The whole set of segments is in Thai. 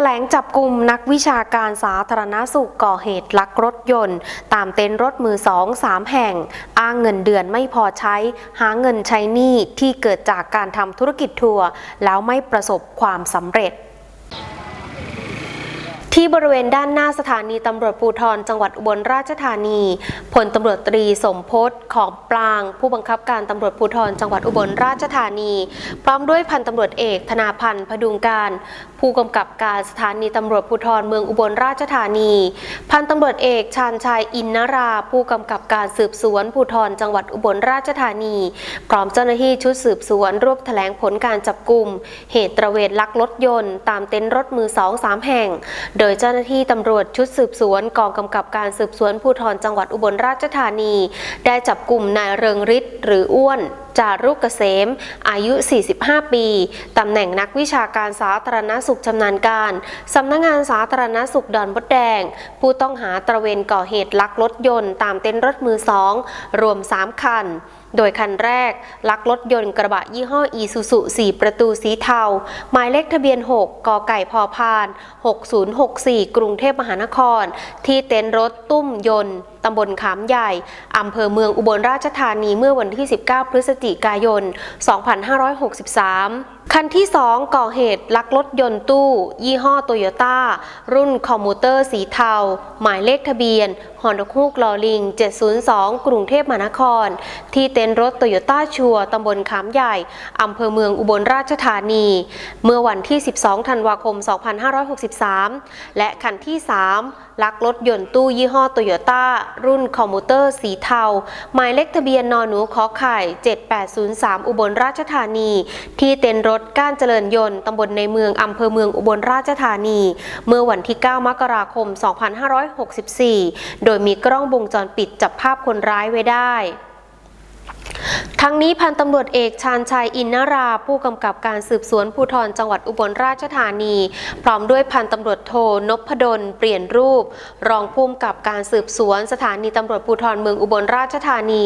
ถลงจับกลุ่มนักวิชาการสาธารณสุขก่อเหตุลักรถยนต์ ตามเต็นท์รถมือสองสามแห่ง อ้างเงินเดือนไม่พอใช้ หาเงินใช้หนี้ที่เกิดจากการทำธุรกิจทัวร์แล้วไม่ประสบความสำเร็จ ที่บริเวณด้านหน้าสถานีตำรวจภูธรจังหวัดอุบลราชธานีพลตำรวจตรีสมพศของปราง ผู้บังคับการตำรวจภูธรจังหวัดอุบลราชธานี พร้อมด้วยพันตำรวจเอกธนาพันธ์พดุงการ ผู้กำกับการสถานีตำรวจภูธรเมืองอุบลราชธานี พันตำรวจเอกชาญชัยอินนรา ผู้กำกับการสืบสวนภูธรจังหวัดอุบลราชธานี พร้อมเจ้าหน้าที่ชุดสืบสวนรวบแถลงผลการจับกลุ่มเหตุตระเวนลักรถยนต์ ตามเต็นท์รถมือสองสามแห่ง โดยเจ้าหน้าที่ตำรวจชุดสืบสวนกองกำกับการสืบสวนภูธรจังหวัดอุบลราชธานี ได้จับกลุ่มนายเริงฤทธิ์หรืออ้วน จารุกเกษม อายุ 45 ปี ตำแหน่งนักวิชาการสาธารณสุขชำนาญการ สำนักงานสาธารณสุขดอนมดแดง ผู้ต้องหาตระเวนก่อเหตุลักรถยนต์ตามเต็นท์รถมือสอง รวม 3 คันโดยคันแรก ลักรถยนต์กระบะยี่ห้ออีซูซุ4ประตูสีเทา หมายเลขทะเบียน 6 กไก่พอพาน 6064 กรุงเทพมหานคร ที่เต็นท์รถตุ้มยนต์ตำบลขามใหญ่อำเภอเมืองอุบลราชธานีเมื่อวันที่ 19 พฤศจิกายน 2563 คันที่ 2 ก่อเหตุลักรถยนต์ตู้ ยี่ห้อโตโยต้า รุ่นคอมมูเตอร์สีเทา หมายเลขทะเบียนฮอนดคูกลอลิง 702 กรุงเทพมหานคร ที่เต็นท์รถโตโยต้าชัวร์ตำบลขามใหญ่ อำเภอเมืองอุบลราชธานี เมื่อวันที่ 12 ธันวาคม 2563 และคันที่ 3ลักรถยนต์ตู้ยี่ห้อโตโยต้ารุ่นคอมมูเตอร์สีเทา หมายเลขทะเบียนนอหนูขอไข่ 7803 อุบลราชธานี ที่เต็นท์รถก้านเจริญยนต์ตำบลในเมืองอำเภอเมืองอุบลราชธานี เมื่อวันที่ 9 มกราคม 2564 โดยมีกล้องวงจรปิดจับภาพคนร้ายไว้ได้ ทั้งนี้พันตำรวจเอกชาญชัยอินนารา ผู้กำกับการสืบสวนภูธรจังหวัดอุบลราชธานี พร้อมด้วยพันตำรวจโทนพดลเปลี่ยนรูป รองผู้กำกับการสืบสวน สถานีตำรวจภูธรเมืองอุบลราชธานี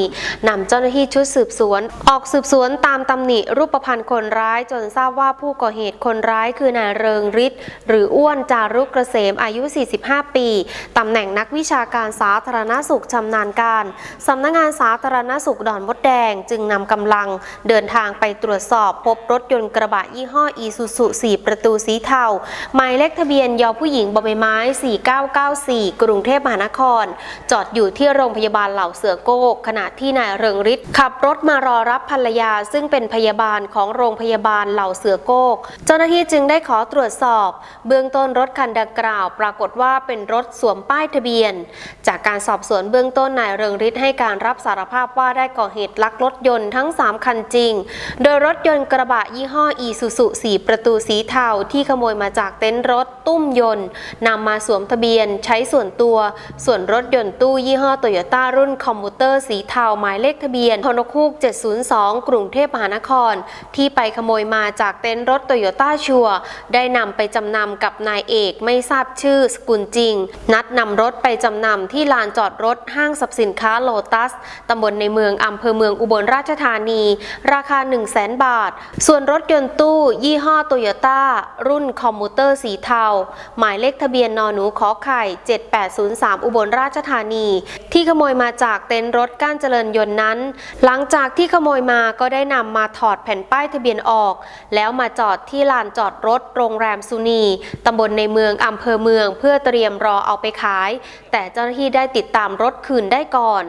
นำเจ้าหน้าที่ชุดสืบสวน ออกสืบสวนตามตำหนิรูปพันธ์คนร้ายจนทราบว่าผู้ก่อเหตุคนร้ายคือนายเริงฤทธิ์หรืออ้วนจารุกเกษมอายุ 45 ปีตำแหน่งนักวิชาการสาธารณสุขชำนาญการสำนักงานสาธารณสุขดอนมดแดงจึงนำกำลังเดินทางไปตรวจสอบพบรถยนต์กระบะยี่ห้ออีซูซุ4ประตูสีเทาหมายเลขทะเบียนยอผู้หญิงบใบไม้ 4994 กรุงเทพมหานคร จอดอยู่ที่โรงพยาบาลเหล่าเสือโก้ขณะที่นายเริงฤทธิ์ขับรถมารอรับภรรยา ซึ่งเป็นพยาบาลของโรงพยาบาลเหล่าเสือโก้เจ้าหน้าที่จึงได้ขอตรวจสอบ เบื้องต้นรถคันดังกล่าว ปรากฏว่าเป็นรถสวมป้ายทะเบียน จากการสอบสวนเบื้องต้นนายเริงฤทธิ์ให้การรับสารภาพว่าได้ก่อเหตุลักรถยนต์ทั้ง 3 คันจริง โดยรถยนต์กระบะยี่ห้ออีซูซุ4ประตูสีเทาที่ขโมยมาจากเต็นท์รถตุ้มยนต์นำมาสวมทะเบียนใช้ส่วนตัว ส่วนรถยนต์ตู้ยี่ห้อโตโยต้ารุ่นคอมมูเตอร์สีเทาหมายเลขทะเบียนฮอนคูก 702 กรุงเทพมหานคร ที่ไปขโมยมาจากเต็นท์รถโตโยต้าชัวได้นำไปจำนำกับนายเอกไม่ทราบชื่อสกุลจริง นัดนำรถไปจำนำที่ลานจอดรถห้างสรรพสินค้าโลตัสตำบลในเมืองอำเภอเมืองอุบลราชราชธานี ราคา 1 0 0 0 0แบาท ส่วนรถยนต์ตู้ ยี่ห้อโตโยต้า รุ่นคอมมูเตอร์สีเทา หมายเลขทะเบียนนอหนูขอไข่ 7803 อุบลราชธานี ที่ขโมยมาจากเต็นท์รถก้านเจริญยนต์นั้น หลังจากที่ขโมยมาก็ได้นำมาถอดแผ่นป้ายทะเบียนออก แล้วมาจอดที่ลานจอดรถโรงแรมสุนีตำบลในเมืองอำเภอเมือง เพื่อเตรียมรอเอาไปขาย แต่เจ้าหน้าที่ได้ติดตามรถคืนได้ก่อน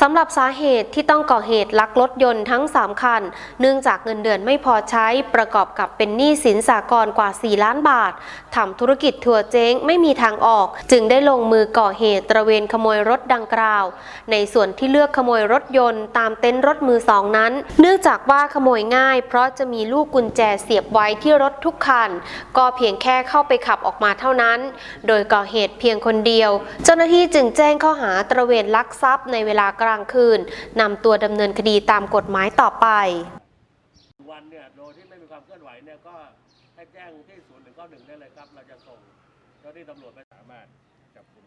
สำหรับสาเหตุที่ต้องก่อเหตุลักรถยนต์ทั้ง 3 คัน เนื่องจากเงินเดือนไม่พอใช้ประกอบกับเป็นหนี้สินสากลกว่า 4 ล้านบาททำธุรกิจทัวร์เจ๊งไม่มีทางออก จึงได้ลงมือก่อเหตุตระเวนขโมยรถดังกล่าว ในส่วนที่เลือกขโมยรถยนต์ตามเต็นท์รถมือสองนั้น เนื่องจากว่าขโมยง่าย เพราะจะมีลูกกุญแจเสียบไว้ที่รถทุกคัน ก็เพียงแค่เข้าไปขับออกมาเท่านั้น โดยก่อเหตุเพียงคนเดียว เจ้าหน้าที่จึงแจ้งข้อหาตระเวนลักทรัพย์ในเวลากลางคืนนำตัวดำเนินคดีตามกฎหมายต่อไปวันเนี่ยโดยที่ไม่มีความเคลื่อนไหวเนี่ยก็ให้แจ้งที่ศูนย์หนึ่งเก้าหนึ่งได้เลยครับ เราจะส่งเจ้าหน้าที่ตำรวจไปสามารถจับกลุ่ม